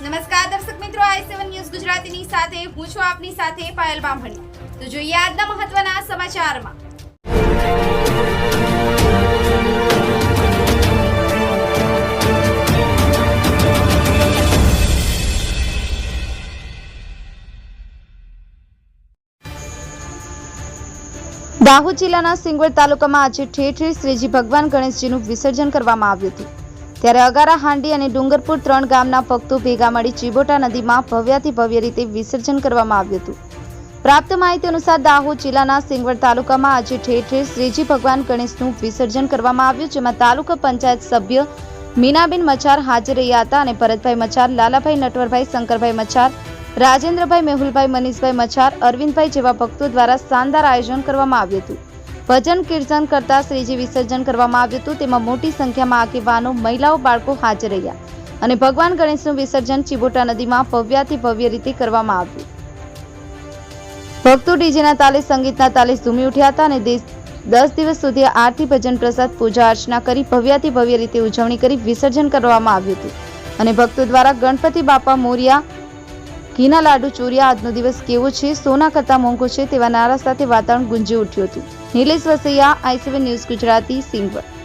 નમસ્કાર દર્શક મિત્રો, આઈ સેવન ન્યૂઝ ગુજરાતીની સાથે, હું છું આપની સાથે પાયલ બામણી. તો જોઈએ આજના મહત્વના સમાચારમાં. દાહોદ જિલ્લાના સિંગવડ તાલુકામાં આજે ઠેર ઠેર શ્રીજી ભગવાન ગણેશજીનું વિસર્જન કરવામાં આવ્યું હતું. ત્યારે અગારા હાંડી અને ડુંગરપુર ત્રણ ગામના ભક્તો ભેગા મળી ચીબોટા નદીમાં ભવ્યાથી ભવ્ય રીતે વિસર્જન કરવામાં આવ્યું હતું. પ્રાપ્ત માહિતી અનુસાર દાહોદ જિલ્લાના સિંગવડ તાલુકામાં આજે ઠેર ઠેર શ્રીજી ભગવાન ગણેશનું વિસર્જન કરવામાં આવ્યું, જેમાં તાલુકા પંચાયત સભ્ય મીનાબેન મચાર હાજર રહ્યા હતા અને ભરતભાઈ મચાર, લાલાભાઈ નટવરભાઈ, શંકરભાઈ મચાર, રાજેન્દ્રભાઈ મેહુલભાઈ, મનીષભાઈ મચાર, અરવિંદભાઈ જેવા ભક્તો દ્વારા શાનદાર આયોજન કરવામાં આવ્યું હતું. ભજન કીર્તન કરતા શ્રીજી વિસર્જન કરવામાં આવ્યું હતું. તેમાં મોટી સંખ્યામાં આગેવાનો, મહિલાઓ, બાળકો હાજર રહ્યા અને ભગવાન ગણેશનું વિસર્જન ચિબોટા નદીમાં ભવ્યાથી ભવ્ય રીતે કરવામાં આવ્યું. ભક્તો ડીજેના તાલે, સંગીતના તાલે ઝૂમી ઉઠ્યા હતા અને દસ દિવસ સુધી આરતી, ભજન, પ્રસાદ, પૂજા અર્ચના કરી ભવ્યાથી ભવ્ય રીતે ઉજવણી કરી વિસર્જન કરવામાં આવ્યું હતું. અને ભક્તો દ્વારા ગણપતિ બાપા મોરિયા ઘીના લાડુ, ચોર્યા આજનો દિવસ કેવો છે, સોના કરતા મોંઘો છે તેવા નારા સાથે વાતાવરણ ગુંજી ઉઠ્યું હતું. Nilesh Vasaiya ICV news Gujarati, Singvad.